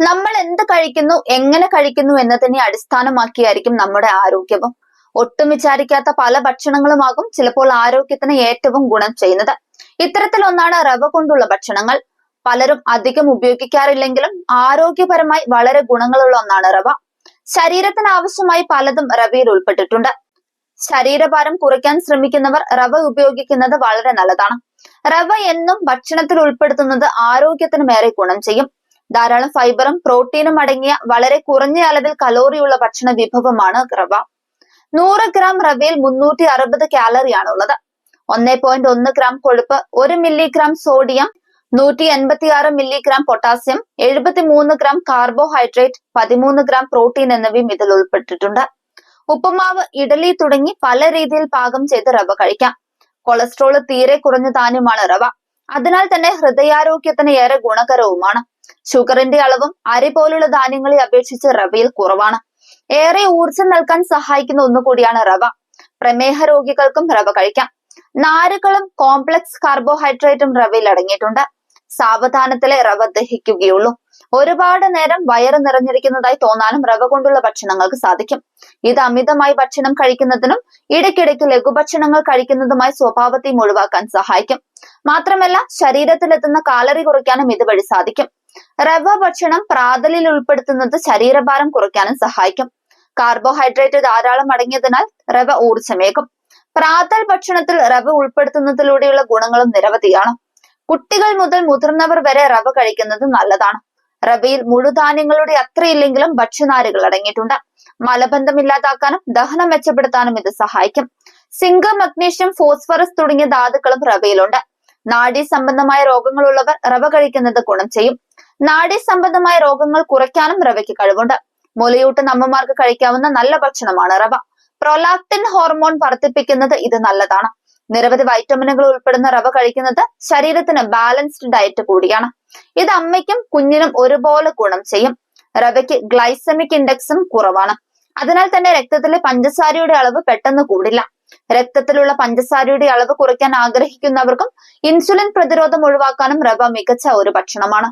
നമ്മൾ എന്ത് കഴിക്കുന്നു എങ്ങനെ കഴിക്കുന്നു എന്നതിനെ അടിസ്ഥാനമാക്കിയായിരിക്കും നമ്മുടെ ആരോഗ്യവും. ഒട്ടും വിചാരിക്കാത്ത പല ഭക്ഷണങ്ങളുമാകും ചിലപ്പോൾ ആരോഗ്യത്തിന് ഏറ്റവും ഗുണം ചെയ്യുന്നത്. ഇത്തരത്തിലൊന്നാണ് റവ കൊണ്ടുള്ള ഭക്ഷണങ്ങൾ. പലരും അധികം ഉപയോഗിക്കാറില്ലെങ്കിലും ആരോഗ്യപരമായി വളരെ ഗുണങ്ങളുള്ള ഒന്നാണ് റവ. ശരീരത്തിന് ആവശ്യമായി പലതും റവയിൽ ഉൾപ്പെട്ടിട്ടുണ്ട്. ശരീരഭാരം കുറയ്ക്കാൻ ശ്രമിക്കുന്നവർ റവ ഉപയോഗിക്കുന്നത് വളരെ നല്ലതാണ്. റവ എന്നും ഭക്ഷണത്തിൽ ഉൾപ്പെടുത്തുന്നത് ആരോഗ്യത്തിന് മേറെ ഗുണം ചെയ്യും. ധാരാളം ഫൈബറും പ്രോട്ടീനും അടങ്ങിയ വളരെ കുറഞ്ഞ അളവിൽ കലോറിയുള്ള ഭക്ഷണ വിഭവമാണ് റവ. നൂറ് ഗ്രാം റവയിൽ മുന്നൂറ്റി അറുപത് കാലറിയാണ് ഉള്ളത് ഒന്നേ പോയിന്റ് ഒന്ന് ഗ്രാം കൊഴുപ്പ് ഒരു മില്ലിഗ്രാം സോഡിയം നൂറ്റി എൺപത്തിയാറ് മില്ലിഗ്രാം പൊട്ടാസ്യം എഴുപത്തി മൂന്ന് ഗ്രാം കാർബോഹൈഡ്രേറ്റ് പതിമൂന്ന് ഗ്രാം പ്രോട്ടീൻ എന്നിവയും ഇതിൽ ഉൾപ്പെട്ടിട്ടുണ്ട്. ഉപ്പുമാവ് ഇഡലി തുടങ്ങി പല രീതിയിൽ പാകം ചെയ്ത് റവ കഴിക്കാം. കൊളസ്ട്രോൾ തീരെ കുറഞ്ഞ ധാന്യമാണ് റവ. അതിനാൽ തന്നെ ഹൃദയാരോഗ്യത്തിന് ഏറെ ഗുണകരവുമാണ്. ഷുഗറിന്റെ അളവും അരി പോലുള്ള ധാന്യങ്ങളെ അപേക്ഷിച്ച് റവയിൽ കുറവാണ്. ഏറെ ഊർജം നൽകാൻ സഹായിക്കുന്ന ഒന്നുകൂടിയാണ് റവ. പ്രമേഹ രോഗികൾക്കും റവ കഴിക്കാം. നാരുകളും കോംപ്ലക്സ് കാർബോഹൈഡ്രേറ്റും റവയിൽ അടങ്ങിയിട്ടുണ്ട്. സാവധാനത്തിലെ റവ ദഹിക്കുകയുള്ളൂ. ഒരുപാട് നേരം വയറ് നിറഞ്ഞിരിക്കുന്നതായി തോന്നാനും റവ കൊണ്ടുള്ള ഭക്ഷണങ്ങൾക്ക് സാധിക്കും. ഇത് അമിതമായി ഭക്ഷണം കഴിക്കുന്നതിനും ഇടയ്ക്കിടയ്ക്ക് ലഘുഭക്ഷണങ്ങൾ കഴിക്കുന്നതുമായി സ്വഭാവത്തെയും ഒഴിവാക്കാൻ സഹായിക്കും. മാത്രമല്ല ശരീരത്തിലെത്തുന്ന കാലറി കുറയ്ക്കാനും ഇതുവഴി സാധിക്കും. റവ ഭക്ഷണം പ്രാതലിൽ ഉൾപ്പെടുത്തുന്നത് ശരീരഭാരം കുറയ്ക്കാനും സഹായിക്കും. കാർബോഹൈഡ്രേറ്റ് ധാരാളം അടങ്ങിയതിനാൽ റവ ഊർജമേകും. പ്രാതൽ ഭക്ഷണത്തിൽ റവ ഉൾപ്പെടുത്തുന്നതിലൂടെയുള്ള ഗുണങ്ങളും നിരവധിയാണ്. കുട്ടികൾ മുതൽ മുതിർന്നവർ വരെ റവ കഴിക്കുന്നത് നല്ലതാണ്. റവയിൽ മുഴുധാന്യങ്ങളുടെ അത്രയില്ലെങ്കിലും ഭക്ഷ്യനാരുകൾ അടങ്ങിയിട്ടുണ്ട്. മലബന്ധം ഇല്ലാതാക്കാനും ദഹനം മെച്ചപ്പെടുത്താനും ഇത് സഹായിക്കും. സിങ്ക് മഗ്നീഷ്യം ഫോസ്ഫറസ് തുടങ്ങിയ ധാതുക്കളും റവയിലുണ്ട്. നാഡീ സംബന്ധമായ രോഗങ്ങളുള്ളവർ റവ കഴിക്കുന്നത് ഗുണം ചെയ്യും. നാഡീ സംബന്ധമായ രോഗങ്ങൾ കുറയ്ക്കാനും റവയ്ക്ക് കഴിവുണ്ട്. മുലയൂട്ടുന്ന അമ്മമാർക്ക് കഴിക്കാവുന്ന നല്ല ഭക്ഷണമാണ് റവ. പ്രൊലാക്ടിൻ ഹോർമോൺ വർദ്ധിപ്പിക്കുന്നത് ഇത് നല്ലതാണ്. നിരവധി വൈറ്റമിനുകൾ ഉൾപ്പെടുന്ന റവ കഴിക്കുന്നത് ശരീരത്തിന് ബാലൻസ്ഡ് ഡയറ്റ് കൂടിയാണ്. ഇത് അമ്മയ്ക്കും കുഞ്ഞിനും ഒരുപോലെ ഗുണം ചെയ്യും. റവയ്ക്ക് ഗ്ലൈസമിക് ഇൻഡെക്സും കുറവാണ്. അതിനാൽ തന്നെ രക്തത്തിലെ പഞ്ചസാരയുടെ അളവ് പെട്ടെന്ന് കൂടില്ല. രക്തത്തിലുള്ള പഞ്ചസാരയുടെ അളവ് കുറയ്ക്കാൻ ആഗ്രഹിക്കുന്നവർക്കും ഇൻസുലിൻ പ്രതിരോധം ഒഴിവാക്കാനും റവ മികച്ച ഒരു ഭക്ഷണമാണ്.